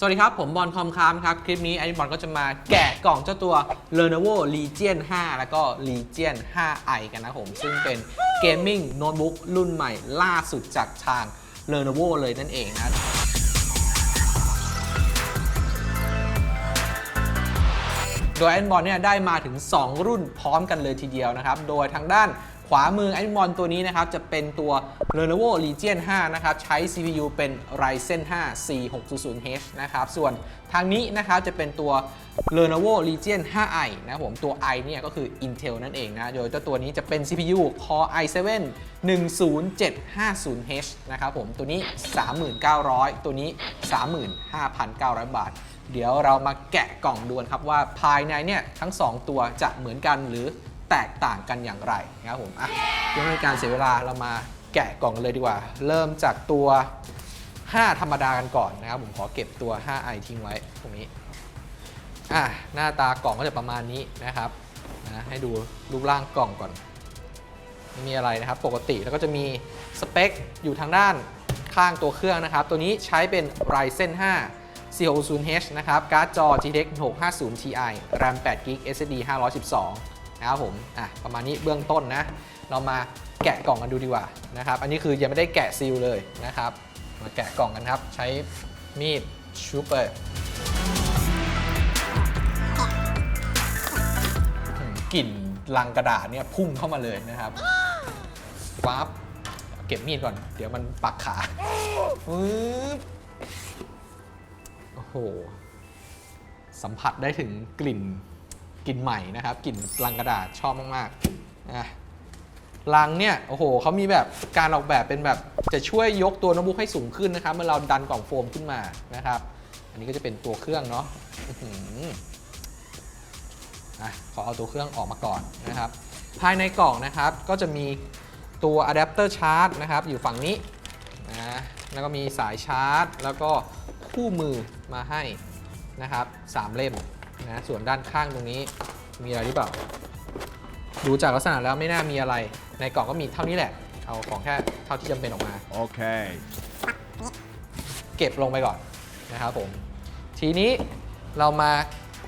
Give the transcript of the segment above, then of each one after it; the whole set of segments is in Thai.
สวัสดีครับ ผมบอลคอมคามครับ คลิปนี้ไอ้บอลก็จะมาแกะกล่องเจ้าตัว Lenovo Legion 5 แล้วก็ Legion 5i กันนะผม ซึ่งเป็นเกมมิ่งโน้ตบุ๊กรุ่นใหม่ล่าสุดจากทาง Lenovo เลยนั่นเองนะ โดยแอนบอลเนี่ยได้มาถึง 2 รุ่นพร้อมกันเลยทีเดียวนะครับ โดยทางด้านขวามือแอนบอลตัวนี้นะครับ จะเป็นตัว Lenovo Legion 5 นะครับ ใช้ CPU เป็น Ryzen 5 4600H นะครับ ส่วนทางนี้นะครับจะเป็นตัว Lenovo Legion 5i นะผมตัว i เนี่ยก็คือ Intel นั่นเองนะ โดยเจ้าตัวนี้จะเป็น CPU Core i7 10750H นะครับผมตัวนี้ 39,000 ตัวนี้ 35,900 บาท เดี๋ยวเรามาแกะกล่องดูกันครับว่าภายในเนี่ยทั้ง 2 ตัวจะเหมือนกันหรือแตกต่างกันอย่างไรนะครับผมอะเพื่อไม่ให้การเสียเวลาเรามาแกะกล่องกันเลยดีกว่า เริ่มจากตัว 5 ธรรมดากันก่อนนะครับผมขอเก็บตัว 5i ทิ้งไว้ตรงนี้อะหน้าตากล่องก็จะประมาณนี้นะครับนะให้ดูรูปร่างกล่องก่อนไม่มีอะไรนะครับ ปกติแล้วก็จะมีสเปคอยู่ทางด้านข้างตัวเครื่องนะครับ ตัวนี้ใช้เป็น Ryzen 5 460H นะครับการ์ดจอ GTX 650 Ti RAM 8 GB SSD 512 นะครับผมอะประมาณนี้เบื้องต้นนะ เรามาแกะกล่องกันดูดีกว่านะครับ อันนี้คือยังไม่ได้แกะซีลเลยนะครับ มาแกะกล่องกันครับ ใช้มีดชูเปอร์กลิ่นลังกระดาษเนี่ยพุ่งเข้ามาเลยนะครับปั๊บเก็บมีดก่อน เดี๋ยวมันปักขาปึ๊บ โอ้โห สัมผัสได้ถึงกลิ่นกลิ่นใหม่นะครับ กลิ่นลังกระดาษชอบมากๆนะลังเนี่ยโอ้โหเขามีแบบการออกแบบเป็นแบบจะช่วยยกตัวโน้ตบุ๊กให้สูงขึ้นนะครับ เมื่อเราดันกล่องโฟมขึ้นมานะครับ อันนี้ก็จะเป็นตัวเครื่องเนาะอื้อหืออะขอเอาตัวเครื่องออกมาก่อนนะครับ ภายในกล่องนะครับก็จะมีตัวอะแดปเตอร์ชาร์จนะครับอยู่ฝั่งนี้นะแล้วก็มีสายชาร์จ แล้วก็คู่มือ มาให้นะครับสามเล่มนะส่วนด้านข้างตรงนี้มีอะไรหรือเปล่า ดูจากลักษณะแล้วไม่น่ามีอะไร ในกล่องก็มีเท่านี้แหละ เอาของแค่เท่าที่จำเป็นออกมา Okay. เก็บลงไปก่อนนะครับผม ทีนี้เรามา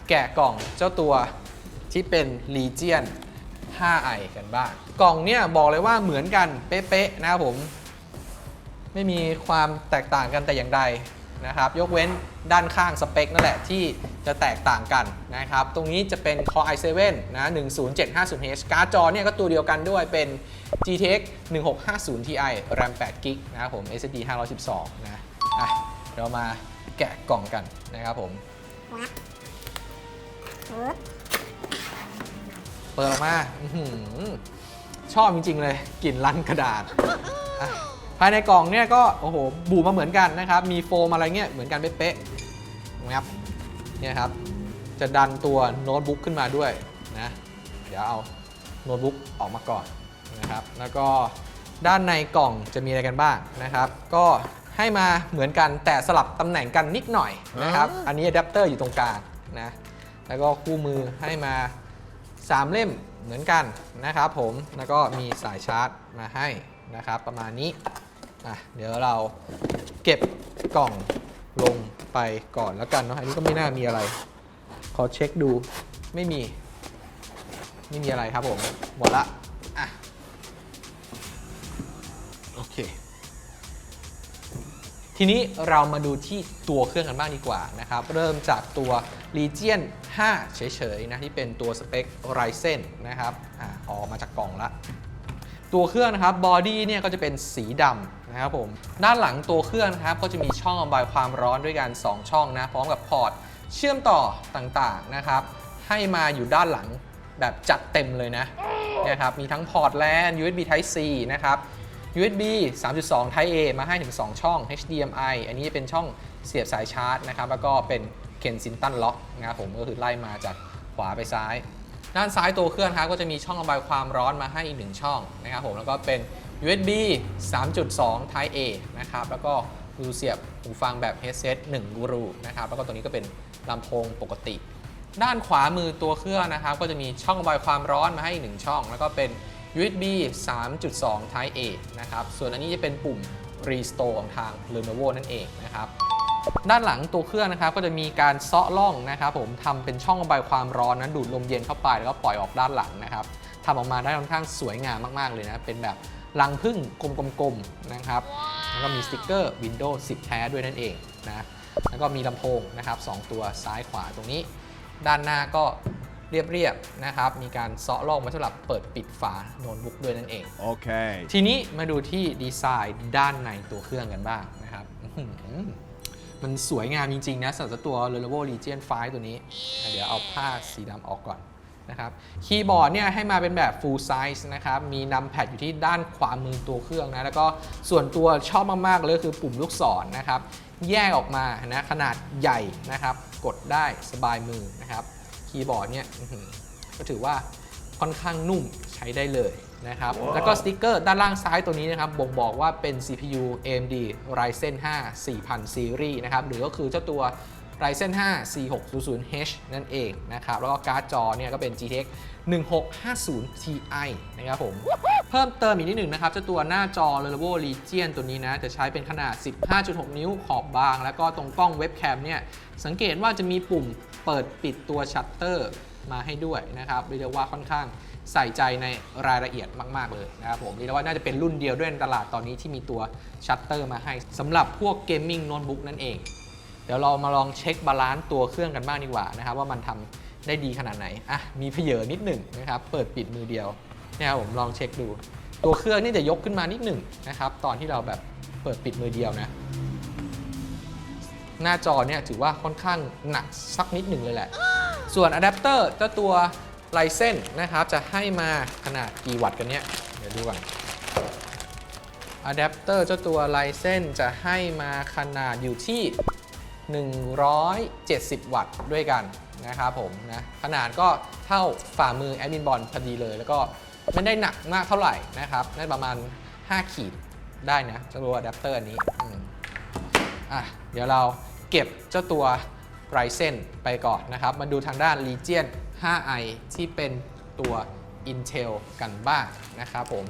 แกะกล่องเจ้าตัวที่เป็น Legion 5i กันบ้าง กล่องเนี่ยบอกเลยว่าเหมือนกันเป๊ะๆนะครับผม ไม่มีความแตกต่างกันแต่อย่างใด นะครับ ยกเว้นด้านข้างสเปคนั่นแหละที่จะแตกต่างกันนะครับ ตรงนี้จะเป็น Core i7 นะ 10750H การ์ดจอเนี่ยก็ตัวเดียวกันด้วยเป็น GTX 1650 Ti RAM 8 GB นะครับผม SSD 512 นะอะเรามาแกะกล่องกันนะครับผม เปิดออกมา ชอบจริง ๆ เลยกลิ่นลันกระดาษ ภายในกล่องเนี่ยก็โอ้โหบูมาเหมือนกันนะครับ มีโฟมอะไรเงี้ยเหมือนกันเป๊ะๆนะครับเนี่ยครับ จะดันตัวโน้ตบุ๊กขึ้นมาด้วยนะเดี๋ยวเอาโน้ตบุ๊กออกมาก่อนนะครับ แล้วก็ด้านในกล่องจะมีอะไรกันบ้างนะครับ ก็ให้มาเหมือนกันแต่สลับตำแหน่งกันนิดหน่อยนะครับ อันนี้อะแดปเตอร์อยู่ตรงกลางนะ แล้วก็คู่มือให้มา 3 เล่มเหมือนกันนะครับผม แล้วก็มีสายชาร์จมาให้นะครับ ประมาณนี้ อะเดี๋ยวเราเก็บกล่องลงไปก่อนแล้วกันเนาะอันนี้ก็ไม่น่ามีอะไร ขอเช็คดูไม่มี ไม่มีอะไรครับผม หมดละอะโอเค ทีนี้เรามาดูที่ตัวเครื่องกันบ้างดีกว่านะครับ เริ่มจากตัว Legion 5 เฉยๆนะ ที่เป็นตัวสเปค Ryzen นะครับอ่าออกมาจากกล่องละ ตัวเครื่องนะครับบอดี้เนี่ยก็จะเป็นสีดำ นะครับผมด้านหลังตัวเครื่องนะครับก็จะมีช่องระบายความร้อนด้วยกัน 2 ช่องนะพร้อมกับพอร์ตเชื่อมต่อต่างๆนะครับ ให้มาอยู่ด้านหลังแบบจัดเต็มเลยนะนะครับมีทั้งพอร์ต LAN USB Type C นะครับ USB 3.2 Type A มาให้ถึง 2 ช่อง HDMI อันนี้เป็นช่องเสียบสายชาร์จนะครับ แล้วก็เป็น Kensington Lock นะครับผมก็คือไล่มาจากขวาไปซ้าย ด้านซ้ายตัวเครื่องครับก็จะมีช่องระบายความร้อนมาให้อีกหนึ่งช่องนะครับผมแล้วก็เป็น USB 3.2 Type A นะครับแล้วก็รูเสียบหูฟังแบบ headset 1รูนะครับแล้วก็ตัวนี้ก็เป็นลำโพงปกติ ด้านขวามือตัวเครื่องนะครับ ก็จะมีช่องระบายความร้อนมาให้อีกหนึ่งช่อง แล้วก็เป็น USB 3.2 Type A นะครับส่วนอันนี้จะเป็นปุ่ม Restore ของทาง Lenovo นั่นเองนะครับ ด้านหลังตัวเครื่องนะครับก็จะมีการเซาะล่องนะครับผมทำเป็นช่องระบายความร้อนนั้นดูดลมเย็นเข้าไปแล้วก็ปล่อยออกด้านหลังนะครับทำออกมาได้ค่อนข้างสวยงามมากๆเลยนะเป็นแบบรังผึ้งกลมๆนะครับแล้วก็มีสติกเกอร์ Windows 10 แท้ด้วยนั่นเองนะแล้วก็มีลำโพงนะครับสองตัวซ้ายขวาตรงนี้ ด้านหน้าก็เรียบๆนะครับ มีการเซาะล่องไว้สำหรับเปิดปิดฝาโน้ตบุ๊กด้วยนั่นเอง Okay. ทีนี้มาดูที่ดีไซน์ด้านในตัวเครื่องกันบ้างนะครับอื้อหือ มันสวยงามจริง ๆ นะสำหรับตัว Lenovo Legion 5 ตัวนี้ เดี๋ยวเอาผ้าสีดำออกก่อนนะครับคีย์บอร์ดเนี่ยให้มาเป็นแบบ full size นะครับ มีนัมแพดอยู่ที่ด้านขวามือตัวเครื่องนะ แล้วก็ส่วนตัวชอบมาก ๆ เลยคือปุ่มลูกศรนะครับ แยกออกมานะขนาดใหญ่นะครับ กดได้สบายมือนะครับ คีย์บอร์ดเนี่ยก็ถือว่าค่อนข้างนุ่มใช้ได้เลย นะครับ แล้วก็สติกเกอร์ด้านล่างซ้ายตัวนี้นะครับบ่งบอกว่าเป็น CPU AMD Ryzen 5 4000 Series นะครับ หรือก็คือเจ้าตัว Ryzen 5 4600H นั่นเองนะครับ แล้วก็การ์ดจอเนี่ยก็เป็น GTX 1650 Ti นะครับผม เพิ่มเติมอีกนิดหนึ่งนะครับเจ้าตัวหน้าจอ Lenovo Legion ตัวนี้นะ จะใช้เป็นขนาด 15.6 นิ้วขอบบาง แล้วก็ตรงกล้องเว็บแคมเนี่ยสังเกตว่าจะมีปุ่มเปิดปิดตัวชัตเตอร์มาให้ด้วยนะครับเรียกได้ว่าค่อนข้าง ใส่ใจในรายละเอียดมาก ๆ เลยนะครับผมเรียกได้ว่าน่าจะเป็นรุ่นเดียวด้วยในตลาดตอนนี้ที่มีตัวชัตเตอร์มาให้สำหรับพวกเกมมิ่งโน้ตบุ๊กนั่นเอง เดี๋ยวเรามาลองเช็คบาลานซ์ตัวเครื่องกันบ้างดีกว่านะครับว่ามันทำได้ดีขนาดไหนอะมีเพเยอนิดหนึ่งนะครับเปิดปิดมือเดียวเนี่ยครับผมลองเช็คดู ตัวเครื่องนี่จะยกขึ้นมานิดหนึ่งนะครับตอนที่เราแบบเปิดปิดมือเดียวนะหน้าจอเนี่ยถือว่าค่อนข้างหนักสักนิดหนึ่งเลยแหละ ส่วนอะแดปเตอร์เจ้าตัว ไลเซนนะครับจะให้มาขนาดกี่วัตต์กันเนี่ยเดี๋ยวดูก่อนอะแดปเตอร์เจ้าตัวไลเซนจะให้มาขนาดอยู่ที่ 170 วัตต์ด้วยกันนะครับผมนะขนาดก็เท่าฝ่ามือแอดมินบอลพอดีเลย แล้วก็ไม่ได้หนักมากเท่าไหร่นะครับน่าจะประมาณ 5 ขีดได้นะเจ้าตัวอะแดปเตอร์อันนี้อะเดี๋ยวเราเก็บเจ้าตัว Ryzen ไปก่อนนะครับ มาดูทางด้าน Legion 5i ที่เป็นตัว Intel กันบ้างนะครับผม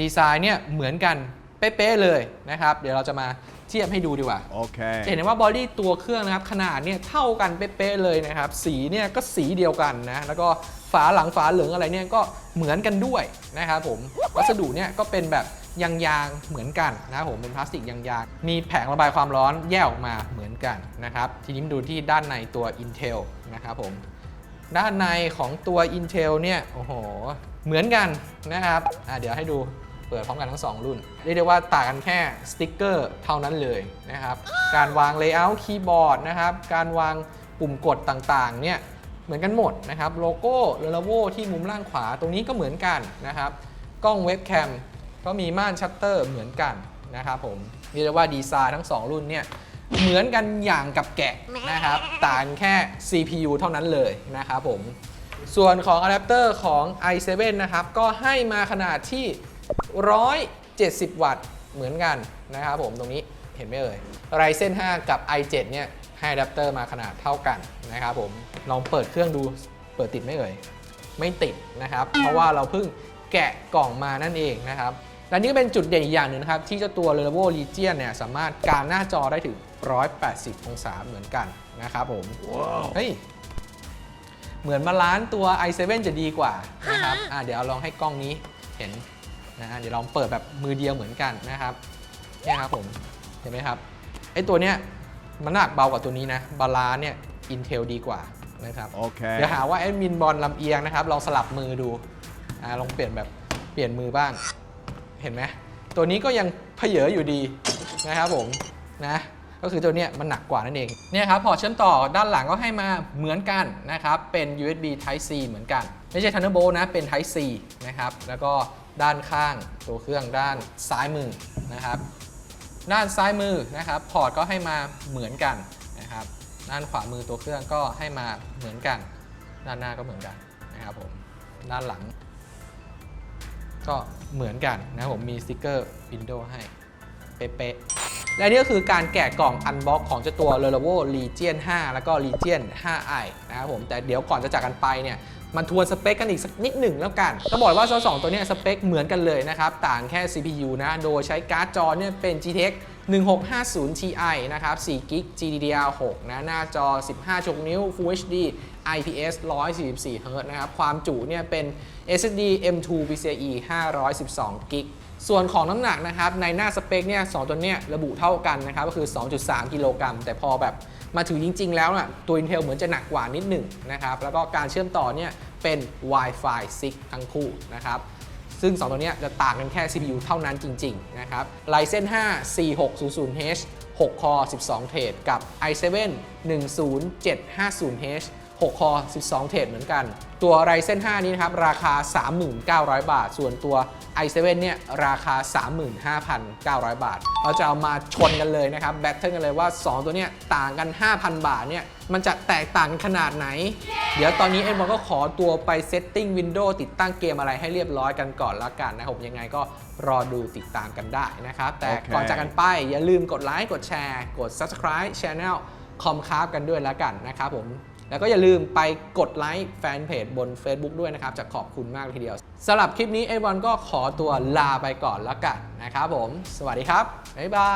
ดีไซน์เนี่ยเหมือนกันเป๊ะๆเลยนะครับ เดี๋ยวเราจะมาเทียบให้ดูดีกว่าจะเห็น Okay. ได้ว่าบอดี้ตัวเครื่องนะครับ ขนาดเนี่ยเท่ากันเป๊ะๆเลยนะครับ สีเนี่ยก็สีเดียวกันนะ แล้วก็ฝาหลังฝาเหลืองอะไรเนี่ยก็เหมือนกันด้วยนะครับผม วัสดุเนี่ยก็เป็นแบบ ยางๆเหมือนกันนะครับผมเป็นพลาสติกยางๆมีแผงระบายความร้อนแยกออกมาเหมือนกันนะครับทีนี้มาดูที่ด้านในตัว Intel นะครับผมด้านในของตัว Intel เนี่ยโอ้โหเหมือนกันนะครับอะเดี๋ยวให้ดูเปิดพร้อมกันทั้ง 2 รุ่น เรียกได้ว่าต่างกันแค่สติ๊กเกอร์เท่านั้นเลยนะครับ การวางเลเยอร์คีย์บอร์ดนะครับ การวางปุ่มกดต่างๆ เนี่ยเหมือนกันหมดนะครับ โลโก้ Lenovo ที่มุมล่างขวาตรงนี้ก็เหมือนกันนะครับ กล้องเว็บแคม ก็มีม่านชัตเตอร์เหมือนกันนะครับผมเรียกว่าดีไซน์ทั้ง 2 รุ่นเนี่ยเหมือนกันอย่างกับแกะนะครับ ต่างแค่ CPU เท่านั้นเลยนะครับผม ส่วนของอะแดปเตอร์ของ i7 นะครับ ก็ให้มาขนาดที่ 170 วัตต์เหมือนกันนะครับผมตรงนี้เห็นไหมเอ่ย Ryzen 5กับ i7 เนี่ยให้อะแดปเตอร์มาขนาดเท่ากันนะครับผมลองเปิดเครื่องดูเปิดติดไหมเอ่ย ไม่ติดนะครับ เพราะว่าเราเพิ่งแกะกล่องมานั่นเองนะครับ และนี่ก็เป็นจุดเด่นอีกอย่างหนึ่งนะครับ ที่เจ้าตัว Lenovo Legion เนี่ยสามารถการหน้าจอได้ถึง 180 องศาเหมือนกันนะครับผม Wow. เฮ้ยเหมือนมาล้านตัว i7 จะดีกว่านะครับอะเดี๋ยวลองให้กล้องนี้เห็นนะฮะเดี๋ยวลองเปิดแบบมือเดียวเหมือนกันนะครับเนี่ยครับผมเห็นไหมครับไอตัวเนี้ยมันหนักเบากว่าตัวนี้นะบาลานซ์เนี่ย Intel ดีกว่านะครับ Okay. เดี๋ยวหาว่าแอดมินบอลลำเอียงนะครับลองสลับมือดูอ่าลองเปลี่ยนแบบเปลี่ยนมือบ้าง เห็นไหมตัวนี้ก็ยังเพเยออยู่ดีนะครับผมนะก็คือตัวเนี้ยมันหนักกว่านั่นเองเนี่ยครับพอเชื่อมต่อด้านหลังก็ให้มาเหมือนกันนะครับเป็น USB Type C เหมือนกันไม่ใช่ Thunderbolt นะเป็น Type C นะครับแล้วก็ด้านข้างตัวเครื่องด้านซ้ายมือนะครับ ด้านซ้ายมือนะครับพอร์ตก็ให้มาเหมือนกันนะครับด้านขวามือตัวเครื่องก็ให้มาเหมือนกัน ด้านหน้าก็เหมือนกันนะครับผมด้านหลัง ก็เหมือนกันนะครับผมมีสติกเกอร์ Windows ให้ เป๊ะๆ และนี่ก็คือการแกะกล่องอันบ็อกของเจ้าตัว Lenovo Legion 5 แล้วก็ Legion 5i นะครับผมแต่เดี๋ยวก่อนจะจากกันไปเนี่ยมาทวนสเปคกันอีกสักนิดหนึ่งแล้วกันต้องบอกว่าสองตัวนี้สเปคเหมือนกันเลยนะครับ ต่างแค่ CPU นะ โดยใช้การ์ดจอเนี่ยเป็น GTX 1650 Ti นะครับ4 g b GDDR6 นะ หน้าจอ 15 6นิ้ว Full HD IPS 144 Hz นะครับ ความจุเนี่ยเป็น SSD M2 PCIe 512 g b ส่วนของน้ำหนักนะครับ ในหน้าสเปคเนี่ยสองตัวเนี้ยระบุเท่ากันนะครับ ก็คือ 2.3 กิโลกรัม แต่พอแบบมาถึงจริง ๆ แล้วน่ะตัว Intel เหมือนจะหนักกว่านิดหนึ่งนะครับ แล้วก็การเชื่อมต่อเนี่ยเป็น Wi-Fi 6 ทั้งคู่นะครับซึ่ง 2 ตัวเนี้ยจะต่างกันแค่ CPU เท่านั้นจริง ๆ นะครับ Ryzen 5 4600H 6 คอ 12 เทรดกับ i7 10750H 6 คอ 12 เทรดเหมือนกัน ตัว Ryzen 5นี้นะครับ ราคา 3,900 บาท ส่วนตัว i7 เนี่ยราคา 35,900 บาท เราจะเอามาชนกันเลยนะครับ แบทเทิลกันเลยว่า 2 ตัวเนี้ยต่างกัน 5,000 บาทเนี่ยมันจะแตกต่างกันขนาดไหน เดี๋ยวตอนนี้เอ็มก็ขอตัวไปเซตติ้ง Windows ติดตั้งเกมอะไรให้เรียบร้อยกันก่อนละกันนะครับผมยังไงก็รอดูติดตามกันได้นะครับ แต่โอเคก่อนจากกันไปอย่าลืมกดไลค์กดแชร์ กด Subscribe Channel คอมคาร์กันด้วยละกันนะครับผม แล้วก็อย่าลืมไปกดไลค์แฟนเพจบน Facebook ด้วยนะครับ จะขอบคุณมากเลยทีเดียวสำหรับคลิปนี้เอวอนก็ขอตัวลาไปก่อนละกันนะครับผม สวัสดีครับ บ๊ายบา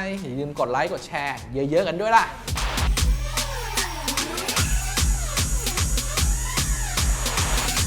ย อย่าลืมกดไลค์กดแชร์เยอะๆกันด้วยล่ะ